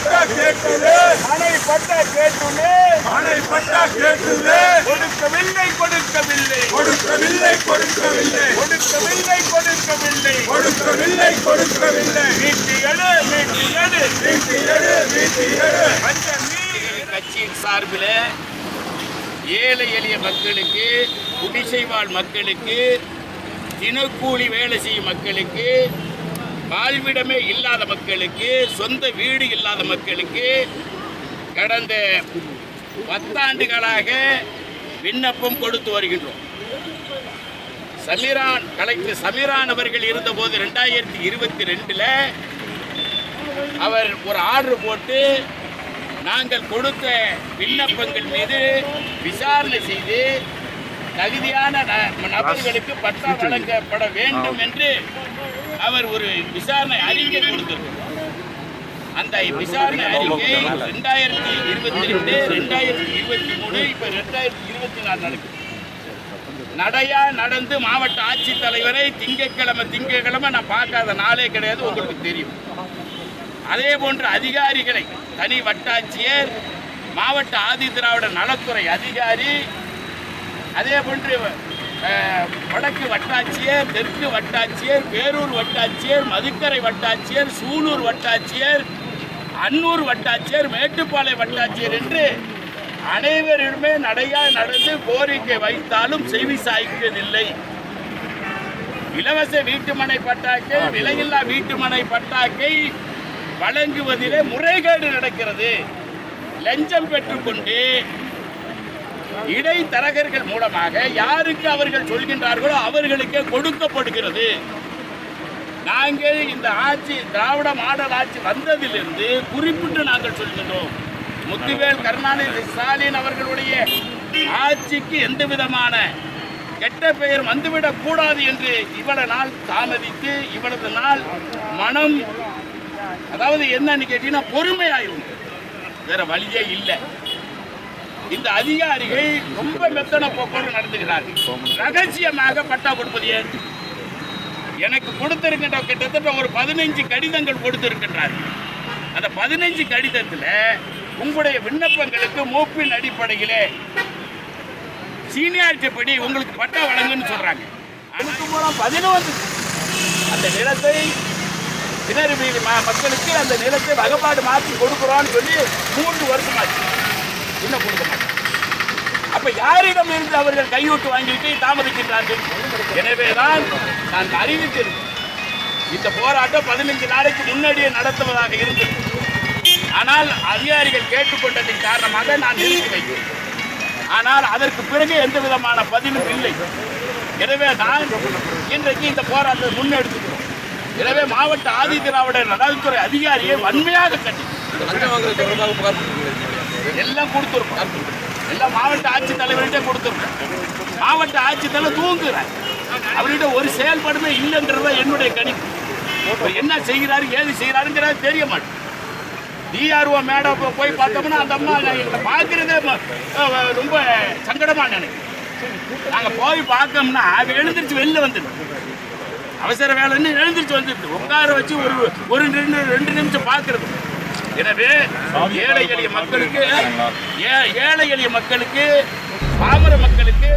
பட்டா கேட்டது அணை பட்டா கேட்டுள்ளே. அணை பட்டா கேட்டது கொடுக்கவில்லை கொடுக்கவில்லை. கொடுக்கவில்லை கொடுக்கவில்லை. கொடுக்கவில்லை கொடுக்கவில்லை. கொடுக்கவில்லை கொடுக்கவில்லை. மீட்டு எடு மீட்டு எடு. வீட்டு எடு வீட்டு எடு. அந்த கட்சியின் சார்பில் ஏழை எளிய மக்களுக்கு குடிசை வாழ் மக்களுக்கு தினக்கூலி வேலை செய்யும் மக்களுக்கு வாழ்விடமே இல்லாத மக்களுக்கு சொந்த வீடு இல்லாத மக்களுக்கு கடந்த பத்தாண்டுகளாக விண்ணப்பம் கொடுத்து வருகின்றோம். சமீரான் கலெக்டர் சமீரான் அவர்கள் இருந்தபோது ரெண்டாயிரத்தி இருபத்தி ரெண்டில் அவர் ஒரு ஆர்டர் போட்டு நாங்கள் கொடுத்த விண்ணப்பங்கள் மீது விசாரணை செய்து தகுதியான நபர்களுக்கு பட்டா வழங்கப்பட வேண்டும். என்று அவர் ஒரு விசாரணை அறிக்கை கொடுத்திருக்கிறார். அந்த விசாரணை அறிக்கை ரெண்டாயிரத்தி இருபத்தி ரெண்டு ரெண்டாயிரத்தி இருபத்தி மூணு இப்போ ரெண்டாயிரத்தி இருபத்தி நாலு நடக்குது. நடையா நடந்து மாவட்ட ஆட்சித்தலைவரை திங்கட்கிழமை திங்கட்கிழமை நான் பார்க்காத நாளே கிடையாது உங்களுக்கு தெரியும். அதே போன்ற அதிகாரிகளை தனி வட்டாட்சியர் மாவட்ட ஆதி திராவிட நலத்துறை அதிகாரி அதே போன்று வடக்கு வட்டாட்சியர் தெற்கு வட்டாட்சியர் பேரூர் வட்டாட்சியர் மதுக்கரை வட்டாட்சியர் சூலூர் வட்டாட்சியர் அன்னூர் வட்டாட்சியர் மேட்டுப்பாளைய வட்டாட்சியர் என்று அனைவரிடமே நடையாக நடந்து கோரிக்கை வைத்தாலும் செவி சாய்க்கவில்லை. இலவச வீட்டுமனை பட்டாக்கை விலையில்லா வீட்டுமனை பட்டாக்கை வழங்குவதிலே முறைகேடு நடக்கிறது. லஞ்சம் பெற்றுக்கொண்டு இடைத்தரகர்கள் மூலமாக யாருக்கு அவர்கள் சொல்கின்றார்களோ அவர்களுக்கே கொடுக்கப்படுகிறது. நாங்கள் இந்த ஆட்சி திராவிட மாடல் ஆட்சி வந்ததிலிருந்து குறிப்பிட்டு நாங்கள் சொல்கின்றோம். முத்துவேல் கருணாநிதி ஸ்டாலின் அவர்களுடைய ஆட்சிக்கு எந்த விதமான கெட்ட பெயர் வந்துவிடக் கூடாது என்று இவ்வளவு நாள் தாமதித்து இவ்வளவு நாள் மனம் அதாவது என்னன்னு கேட்டீங்கன்னா பொறுமையாயிருந்து. வேற வழியே இல்லை. இந்த அதிகாரிகள் ரொம்ப மெத்தன போக்கோடு நடந்துகிறார்கள் ரகசியமாக பட்டா கொடுப்பது ஏன்? எனக்கு கொடுத்திருக்கின்ற கிட்டத்தட்ட ஒரு பதினைஞ்சு கடிதங்கள் கொடுத்திருக்கின்றார்கள். அந்த பதினைஞ்சு கடிதத்தில் உங்களுடைய விண்ணப்பங்களுக்கு மூப்பின் அடிப்படையிலே சீனியாரிட்டி படி உங்களுக்கு பட்டா வழங்குன்னு சொல்கிறாங்க அதுக்கு மூலம் பதினொன்று அந்த நிலத்தை திணறு ம- மக்களுக்கு அந்த நிலத்தை வகைப்பாடு மாற்றி கொடுக்குறோன்னு சொல்லி மூன்று வருஷமாச்சு. இன்னும் கொடுக்க மாட்டோம் அப்ப யாரிடம் இருந்து அவர்கள் கையூட்டு வாங்கிட்டு தாமதிக்கின்றார்கள்? எனவேதான் நான் அறிவித்திருந்தேன் இந்த போராட்டம் பதினைஞ்சு நாளைக்கு முன்னாடியே நடத்துவதாக இருந்தது. ஆனால் அதிகாரிகள் கேட்டுக்கொண்டதின் காரணமாக நான் நிறுத்தி வைத்தேன். ஆனால் அதற்கு பிறகு எந்த விதமான பதிலும் இல்லை. எனவே நான் இன்றைக்கு இந்த போராட்டத்தை முன்னெடுத்துக்கிறோம். எனவே மாவட்ட ஆதி திராவிட நலத்துறை அதிகாரியை வன்மையாக கட்டி எல்லாம் கொடுத்துருக்கோம் எல்லாம் மாவட்ட ஆட்சித்தலைவர்கிட்ட கொடுத்துருக்கோம் மாவட்ட ஆட்சித்தலைவர் தூங்குறாரு. அவர்கிட்ட ஒரு செயல்பாடுமே இல்லைன்றத என்னுடைய கணிப்பு. என்ன செய்கிறாரு ஏது செய்கிறாருங்கிறது தெரிய மாட்டேன் டிஆர்ஓ மேடம் போய் பார்த்தோம்னா அந்த அம்மா எங்களை பார்க்கறதே ரொம்ப சங்கடமா நினைக்கிறேன். நாங்கள் போய் பார்த்தோம்னா அவ எழுந்திரிச்சு வெளில வந்துடும். அவசர வேலைன்னு எழுந்திரிச்சு வந்துடுது. உட்கார வச்சு ஒரு ஒரு ரெண்டு ரெண்டு நிமிஷம் பார்க்கறது. எனவே ஏழை எளிய மக்களுக்கு ஏழை எளிய மக்களுக்கு பாமர மக்களுக்கு